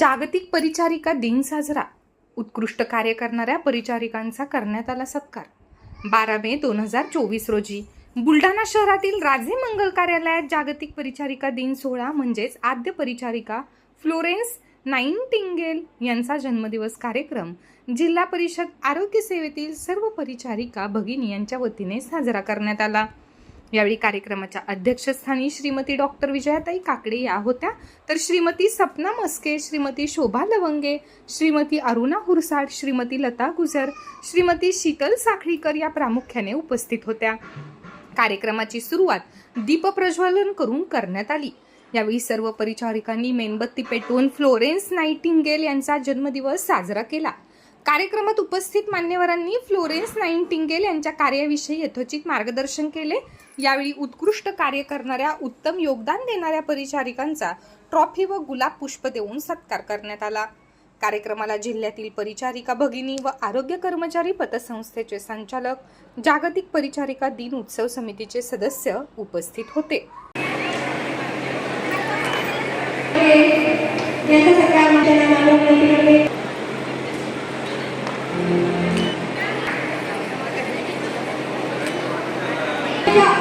जागतिक परिचारिका दिन साजरा. उत्कृष्ट कार्य करणाऱ्या परिचारिकांचा करण्यात आला सत्कार. बारा मे दोन हजार चोवीस रोजी बुलढाणा शहरातील राजे मंगल कार्यालयात जागतिक परिचारिका दिन सोहळा म्हणजेच आद्य परिचारिका फ्लोरेन्स नाईनटिंगेल यांचा जन्मदिवस कार्यक्रम जिल्हा परिषद आरोग्य सेवेतील सर्व परिचारिका भगिनी यांच्या वतीने साजरा करण्यात आला. यावेळी कार्यक्रमाच्या अध्यक्षस्थानी श्रीमती डॉक्टर विजयाताई काकडे या होत्या. तर श्रीमती सपना मस्के श्रीमती शोभा लवंगे श्रीमती अरुणा हुरसाड श्रीमती लता गुजर श्रीमती शीतल साखळीकर या प्रामुख्याने उपस्थित होत्या. कार्यक्रमाची सुरुवात दीपप्रज्वलन करून करण्यात आली. यावेळी सर्व परिचारिकांनी मेणबत्ती पेटवून फ्लोरेन्स नाईटिंगेल यांचा जन्मदिवस साजरा केला. कार्यक्रमात उपस्थित मान्यवरांनी फ्लोरेन्स नाईनटिंगेल यांच्या कार्याविषयी यथोचित मार्गदर्शन केले. यावेळी उत्कृष्ट कार्य करणाऱ्या उत्तम योगदान देणाऱ्या परिचारिकांचा ट्रॉफी व गुलाब पुष्प देऊन सत्कार करण्यात आला. कार्यक्रमाला जिल्ह्यातील परिचारिका भगिनी व आरोग्य कर्मचारी पतसंस्थेचे संचालक जागतिक परिचारिका दिन उत्सव समितीचे सदस्य उपस्थित होते.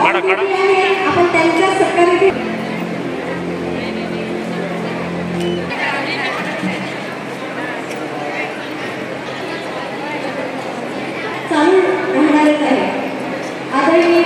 काढा, काढा. आपण त्यांच्या सत्कारासाठी चालू राहणारच आहे आदरणीय